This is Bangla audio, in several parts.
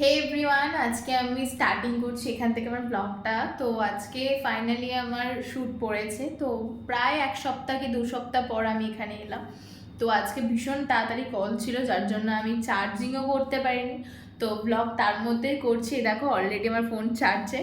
হে এভরিওয়ান আজকে আমি স্টার্টিং করছি এখান থেকে আমার ব্লগটা তো আজকে ফাইনালি আমার শ্যুট পড়েছে। তো প্রায় এক সপ্তাহ কি দু সপ্তাহ পর আমি এখানে এলাম। তো আজকে ভীষণ তাড়াতাড়ি কল ছিল, যার জন্য আমি চার্জিংও করতে পারিনি। তো ব্লগ তার মধ্যেই করছি। দেখো অলরেডি আমার ফোন চার্জে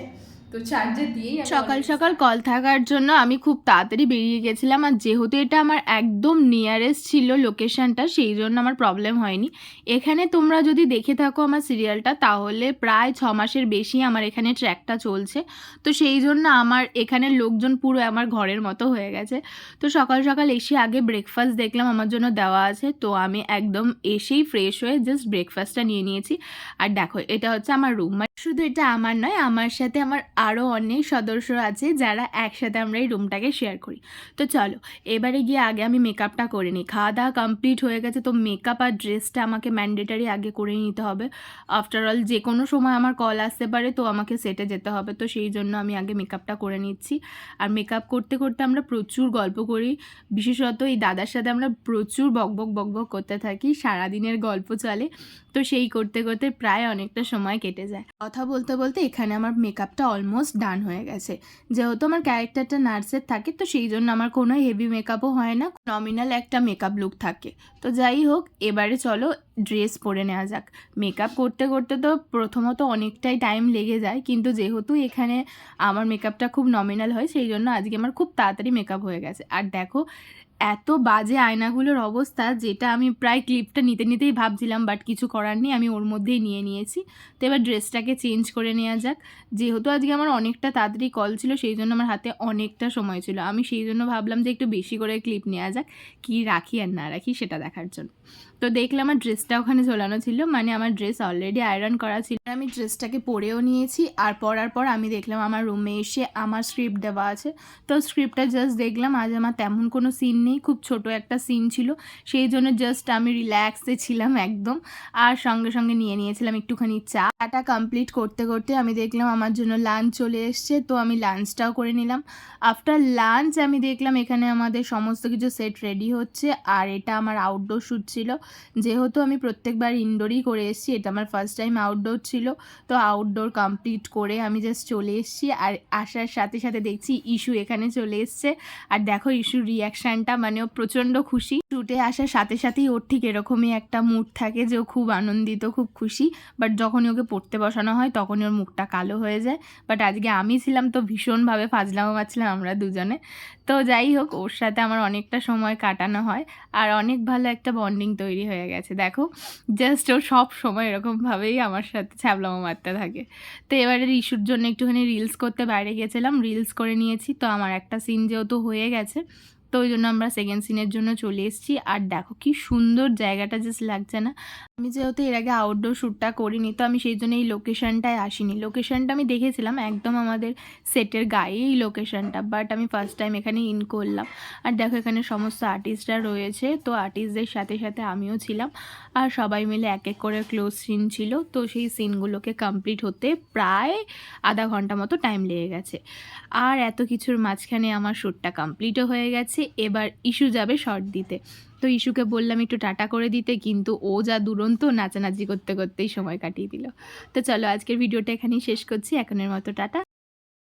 তো চার্জে দিয়েই সকাল সকাল কল থাকার জন্য আমি খুব তাড়াতাড়ি বেরিয়ে গেছিলাম আর যেহেতু এটা আমার একদম নিয়ারেস্ট ছিল লোকেশনটা সেই জন্য আমার প্রবলেম হয়নি। এখানে তোমরা যদি দেখে থাকো আমার সিরিয়ালটা তাহলে প্রায় ছ মাসের বেশি আমার এখানে ট্র্যাকটা চলছে। তো সেই জন্য আমার এখানের লোকজন পুরো আমার ঘরের মতো হয়ে গেছে। তো সকাল সকাল এসে আগে ব্রেকফাস্ট দেখলাম আমার জন্য দেওয়া আছে। তো আমি একদম এসেই ফ্রেশ হয়ে জাস্ট ব্রেকফাস্টটা নিয়ে নিয়েছি। আর দেখো এটা হচ্ছে আমার রুম শুধু এটা আমার নয় আমার সাথে আমার আরও অনেক সদস্য আছে যারা একসাথে আমরা এই রুমটাকে শেয়ার করি। তো চলো, এবারে গিয়ে আগে আমি মেকআপটা করে নিই। খাওয়া দাওয়া কমপ্লিট হয়ে গেছে, তো মেকআপ আর ড্রেসটা আমাকে ম্যান্ডেটারি আগে করে নিতে হবে। আফটার অল যে কোনো সময় আমার কল আসতে পারে, তো আমাকে সেটে যেতে হবে। তো সেই জন্য আমি আগে মেকআপটা করে নিচ্ছি। আর মেকআপ করতে করতে আমরা প্রচুর গল্প করি। বিশেষত এই দাদার সাথে আমরা প্রচুর বকবক বকবক করতে থাকি। সারাদিনের গল্প চলে। তো সেই করতে করতে প্রায় অনেকটা সময় কেটে যায়। কথা বলতে বলতে এখানে আমার মেকআপটা অলমোস্ট ডান হয়ে গেছে। যেহেতু আমার ক্যারেক্টারটা নার্সের থাকে, তো সেই জন্য আমার কোনো হেভি মেকআপও হয় না নমিনাল একটা মেকআপ লুক থাকে। তো যাই হোক, এবারে চলো ড্রেস পরে নেওয়া যাক। মেকআপ করতে করতে তো প্রথমত অনেকটাই টাইম লেগে যায়, কিন্তু যেহেতু এখানে আমার মেকআপটা খুব নমিনাল হয়, সেই জন্য আজকে আমার খুব তাড়াতাড়ি মেকআপ হয়ে গেছে। আর দেখো, এত বাজে আয়নাগুলোর অবস্থা যেটা আমি প্রায় ক্লিপটা নিতে নিতেই ভাবছিলাম বাট কিছু করার নেই, আমি ওর মধ্যেই নিয়ে নিয়েছি। তো এবার ড্রেসটাকে চেঞ্জ করে নেওয়া যাক। যেহেতু আজকে আমার অনেকটা তাড়াতাড়ি কল ছিল, সেই জন্য আমার হাতে অনেকটা সময় ছিল। আমি সেই জন্য ভাবলাম যে একটু বেশি করে ক্লিপ নেওয়া যাক, কি রাখি আর না রাখি সেটা দেখার জন্য। তো দেখলাম আমার ড্রেসটা ওখানে ঝোলানো ছিল মানে আমার ড্রেস অলরেডি আয়রন করা ছিল। আমি ড্রেসটাকে পরেও নিয়েছি, আর পরার পর আমি দেখলাম আমার রুমে এসে আমার স্ক্রিপ্ট দেওয়া আছে। তো স্ক্রিপ্টটা জাস্ট দেখলাম, আজ আমার তেমন কোনো সিন নেই, খুব ছোট একটা সিন ছিল। সেই জন্য জাস্ট আমি রিল্যাক্সে ছিলাম একদম, আর সঙ্গে সঙ্গে নিয়ে নিয়েছিলাম একটুখানি চা। চাটা কমপ্লিট করতে করতে আমি দেখলাম আমার জন্য লাঞ্চ চলে এসছে, তো আমি লাঞ্চটাও করে নিলাম। আফটার লাঞ্চ আমি দেখলাম এখানে আমাদের সমস্ত কিছু সেট রেডি হচ্ছে, আর এটা আমার আউটডোর শ্যুট ছিল। যেহেতু আমি প্রত্যেকবার ইনডোরই করে এসেছি। এটা আমার ফার্স্ট টাইম আউটডোর ছিল। তো আউটডোর কমপ্লিট করে আমি জাস্ট চলে এসেছি আর আসার সাথে সাথে দেখছি ইস্যু এখানে চলে এসছে। আর দেখো ইস্যুর রিয়াকশানটা মানে ও প্রচণ্ড খুশি। শুটে আসার সাথে সাথেই ওর ঠিক এরকমই একটা মুড থাকে যে ও খুব আনন্দিত, খুব খুশি। বাট যখনই ওকে পড়তে বসানো হয়, তখনই ওর মুখটা কালো হয়ে যায়। বাট আজকে আমি ছিলাম তো ভীষণভাবে ফাজলামো পাচ্ছিলাম আমরা দুজনে। তো যাই হোক, ওর সাথে আমার অনেকটা সময় কাটানো হয়। আর অনেক ভালো একটা বন্ডিং তৈরি হয়ে গেছে। দেখো জাস্ট ও সব সময় এরকমভাবেই আমার সাথে ছ্যাবলামো মারতে থাকে। তো এবারে ইস্যুর জন্য একটুখানি রিলস করতে বাইরে গেছিলাম রিলস করে নিয়েছি। তো আমার একটা সিন যেহেতু হয়ে গেছে, তো ওই জন্য আমরা সেকেন্ড সিনের জন্য চলে এসেছি। আর দেখো কি সুন্দর জায়গাটা জাস্ট লাগছে না। আমি যেহেতু এর আগে আউটডোর শ্যুটটা করিনি, তো আমি সেই জন্য এই লোকেশনটায় আসিনি। লোকেশনটা আমি দেখেছিলাম, একদম আমাদের সেটের গায়ে এই লোকেশনটা বাট আমি ফার্স্ট টাইম এখানে ইন করলাম। আর দেখো এখানে সমস্ত আর্টিস্টরা রয়েছে, তো আর্টিস্টদের সাথে সাথে আমিও ছিলাম। আর সবাই মিলে এক এক করে ক্লোজ সিন ছিল, তো সেই সিনগুলোকে কমপ্লিট হতে প্রায় আধা ঘণ্টা মতো টাইম লেগে গেছে। আর এত কিছুর মাঝখানে আমার শ্যুটটা কমপ্লিটও হয়ে গেছে, এবার ইস্যু যাবে শর্ট দিতে। তো ইস্যুকে বললাম একটু টাটা করে দিতে, কিন্তু ও যা দুরন্ত নাচানাচি করতে করতেই সময় কাটিয়ে দিল। তো চলো আজকের ভিডিওটা এখানেই শেষ করছি। এখনের মতো টাটা।